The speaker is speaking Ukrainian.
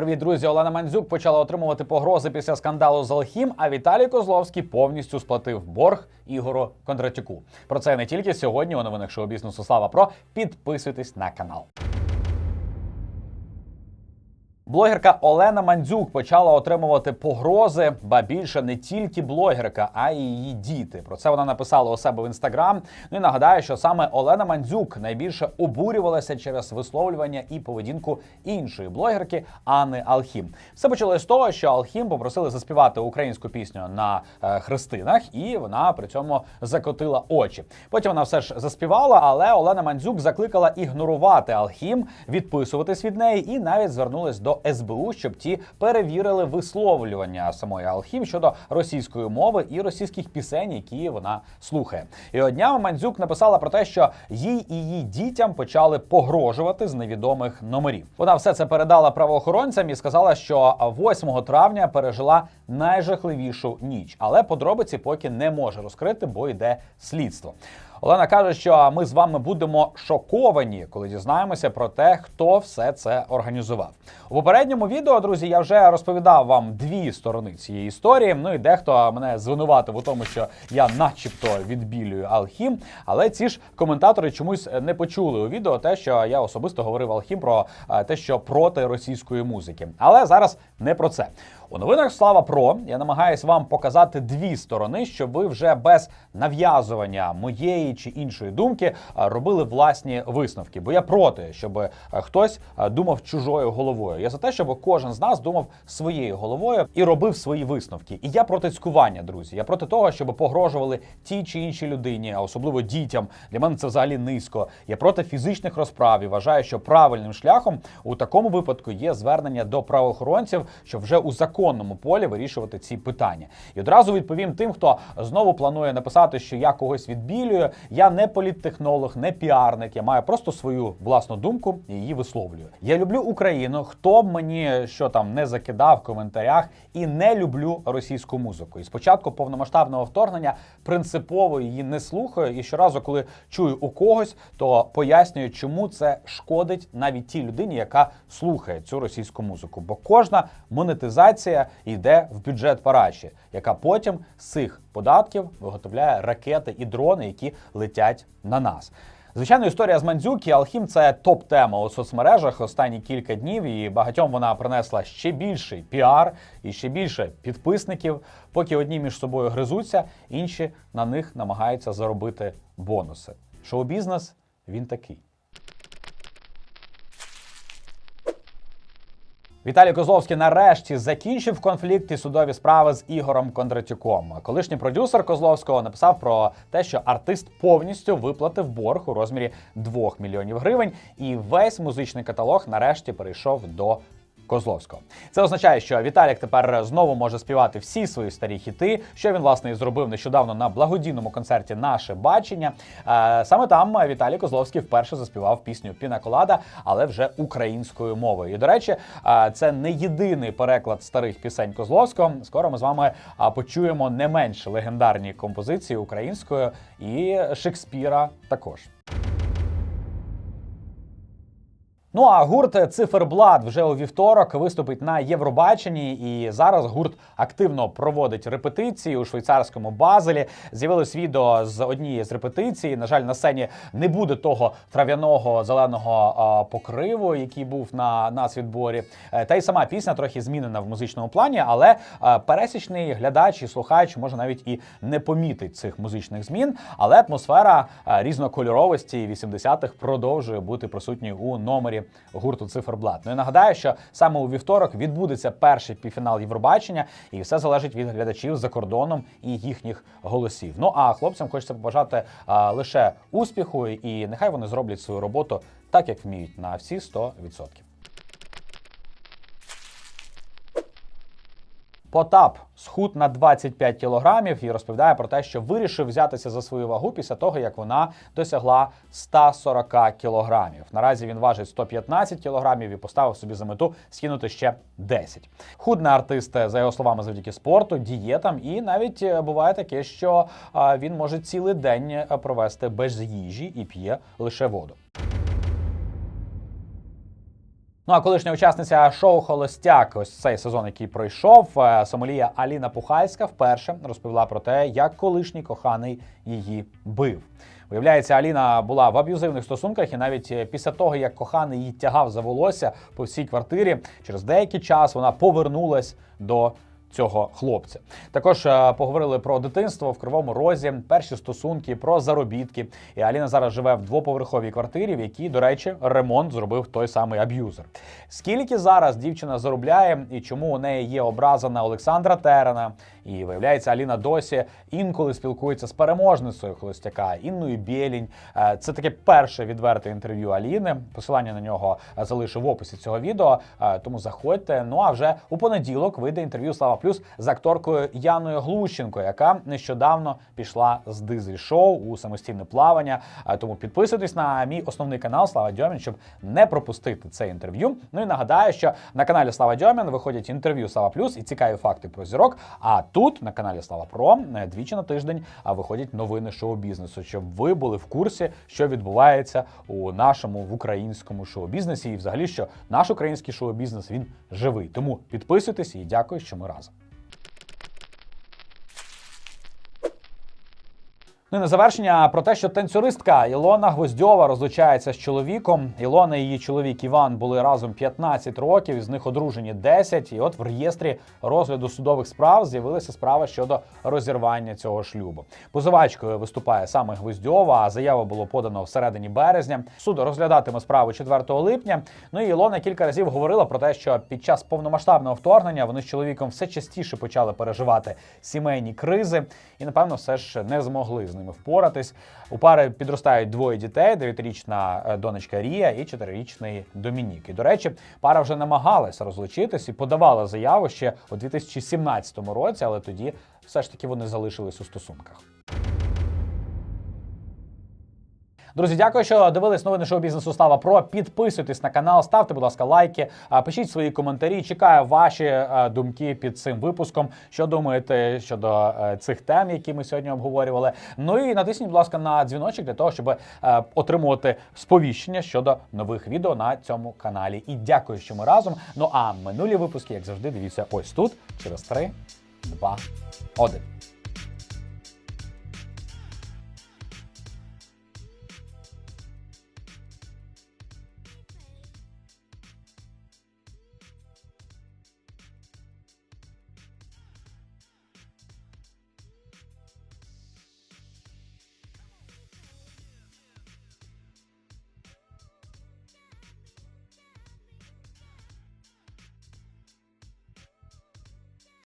Привіт, друзі! Олена Мандзюк почала отримувати погрози після скандалу з Алхім, а Віталій Козловський повністю сплатив борг Ігору Кондратюку. Про це не тільки сьогодні у новинах шоу бізнесу Слава Про. Підписуйтесь на канал. Блогерка Олена Мандзюк почала отримувати погрози, ба більше не тільки блогерка, а й її діти. Про це вона написала у себе в інстаграм. Ну і нагадаю, що саме Олена Мандзюк найбільше обурювалася через висловлювання і поведінку іншої блогерки Анни Алхім. Все почалося з того, що Алхім попросили заспівати українську пісню на е, хрестинах, і вона при цьому закотила очі. Потім вона все ж заспівала, але Олена Мандзюк закликала ігнорувати Алхім, відписуватись від неї і навіть звернулась до СБУ, щоб ті перевірили висловлювання самої Алхім щодо російської мови і російських пісень, які вона слухає. І однями Мандзюк написала про те, що їй і її дітям почали погрожувати з невідомих номерів. Вона все це передала правоохоронцям і сказала, що 8 травня пережила найжахливішу ніч, але подробиці поки не може розкрити, бо йде слідство. Олена каже, що ми з вами будемо шоковані, коли дізнаємося про те, хто все це організував. У попередньому відео, друзі, я вже розповідав вам дві сторони цієї історії. Ну і дехто мене звинуватив у тому, що я, начебто, відбілюю Алхім. Але ці ж коментатори чомусь не почули у відео те, що я особисто говорив Алхім про е, те, що проти російської музики. Але зараз не про це. У новинах Слава Про я намагаюсь вам показати дві сторони, щоб ви вже без нав'язування моєї чи іншої думки робили власні висновки. Бо я проти, щоб хтось думав чужою головою. Я за те, щоб кожен з нас думав своєю головою і робив свої висновки. І я проти цькування, друзі. Я проти того, щоб погрожували тій чи іншій людині, а особливо дітям. Для мене це взагалі низько. Я проти фізичних розправ і вважаю, що правильним шляхом у такому випадку є звернення до правоохоронців, щоб вже у законному полі вирішувати ці питання. І одразу відповім тим, хто знову планує написати, що я когось відбілюю. Я не політтехнолог, не піарник. Я маю просто свою власну думку і її висловлюю. Я люблю Україну. Хто б мені що там не закидав в коментарях, і не люблю російську музику. І спочатку повномасштабного вторгнення принципово її не слухаю. І щоразу, коли чую у когось, то пояснюю, чому це шкодить навіть тій людині, яка слухає цю російську музику. Бо кожна монетизація йде в бюджет Параші, яка потім з цих податків виготовляє ракети і дрони, які летять на нас. Звичайно, історія з Мандзюки Алхім це топ-тема у соцмережах останні кілька днів, і багатьом вона принесла ще більший піар і ще більше підписників. Поки одні між собою гризуться, інші на них намагаються заробити бонуси. Шоу-бізнес він такий. Віталій Козловський нарешті закінчив конфлікт і судові справи з Ігорем Кондратюком. Колишній продюсер Козловського написав про те, що артист повністю виплатив борг у розмірі 2 мільйонів гривень, і весь музичний каталог нарешті перейшов до Козловського. Це означає, що Віталік тепер знову може співати всі свої старі хіти, що він власне і зробив нещодавно на благодійному концерті Наше бачення. Е, Саме там Віталій Козловський вперше заспівав пісню Піна Колада, але вже українською мовою. І до речі, е, це не єдиний переклад старих пісень Козловського. Скоро ми з вами почуємо не менш легендарні композиції українською і Шекспіра також. Ну а гурт Циферблат вже у вівторок виступить на Євробаченні, і зараз гурт активно проводить репетиції у швейцарському базелі. З'явилось відео з однієї з репетицій. На жаль, на сцені не буде того трав'яного зеленого покриву, який був на нацвідборі. Е, Та й сама пісня трохи змінена в музичному плані, але е, пересічний глядач і слухач може навіть і не помітить цих музичних змін. Але атмосфера е, різнокольоровості 80-х продовжує бути присутньою у номері гурту Циферблат. Ну і нагадаю, що саме у вівторок відбудеться перший півфінал Євробачення, і все залежить від глядачів за кордоном і їхніх голосів. Ну а хлопцям хочеться побажати а, лише успіху, і нехай вони зроблять свою роботу так, як вміють, на всі 100%. Потап схуд на 25 кілограмів і розповідає про те, що вирішив взятися за свою вагу після того, як вона досягла 140 кілограмів. Наразі він важить 115 кілограмів і поставив собі за мету скинути ще 10. Худний артист, за його словами, завдяки спорту, дієтам, і навіть е, буває таке, що він може цілий день е, провести без їжі і п'є лише воду. Ну а колишня учасниця шоу Холостяк, ось цей сезон, який пройшов, е, сомелія Аліна Пухальська вперше розповіла про те, як колишній коханий її бив. Виявляється, Аліна була в аб'юзивних стосунках, і навіть е, після того, як коханий її тягав за волосся по всій квартирі, через деякий час вона повернулась до цього хлопця. Також е, поговорили про дитинство в Кривому Розі, перші стосунки, про заробітки. І Аліна зараз живе в двоповерховій квартирі, в якій, до речі, ремонт зробив той самий аб'юзер. Скільки зараз дівчина заробляє і чому у неї є образа на Олександра Терена? І виявляється, Аліна досі інколи спілкується з переможницею холостяка Інною Бєлінь. Е, Це таке перше відверте інтерв'ю Аліни. Посилання на нього е, залишу в описі цього відео. е, Тому заходьте. Ну а вже у понеділок вийде інтерв'ю Слава Плюс з акторкою Яною Глущенко, яка нещодавно пішла з дизель шоу у самостійне плавання. Тому підписуйтесь на мій основний канал Слава Дьомін, щоб не пропустити це інтерв'ю. Ну і нагадаю, що на каналі Слава Дьомін виходять інтерв'ю Слава Плюс і цікаві факти про зірок. А тут на каналі Слава Про е, двічі на тиждень виходять новини шоу-бізнесу, щоб ви були в курсі, що відбувається у нашому в українському шоу-бізнесі, і взагалі, що наш український шоу-бізнес він живий. Тому підписуйтесь і дякую, що ми разом. Ну і на завершення про те, що танцюристка Ілона Гвоздьова розлучається з чоловіком. Ілона і її чоловік Іван були разом 15 років, із них одружені 10. І от в реєстрі розгляду судових справ з'явилася справа щодо розірвання цього шлюбу. Позивачкою виступає саме Гвоздьова, а заяву було подано всередині березня. Суд розглядатиме справу 4 липня. Ну і Ілона кілька разів говорила про те, що під час повномасштабного вторгнення вони з чоловіком все частіше почали переживати сімейні кризи, і напевно все ж не змогли з ними впоратись. У пари підростають двоє дітей: дев'ятирічна е, донечка Рія і чотирирічний Домінік. І до речі, пара вже намагалася розлучитись і подавала заяву ще у 2017 році, але тоді все ж таки вони залишились у стосунках. Друзі, дякую, що дивились новини шоу бізнесу Слава Про. Підписуйтесь на канал, ставте, будь ласка, лайки, пишіть свої коментарі. Чекаю ваші е, думки під цим випуском. Що думаєте щодо е, цих тем, які ми сьогодні обговорювали. Ну і натисніть, будь ласка, на дзвіночок для того, щоб е, отримувати сповіщення щодо нових відео на цьому каналі. І дякую, що ми разом. Ну а минулі випуски, як завжди, дивіться ось тут через 3, 2, 1.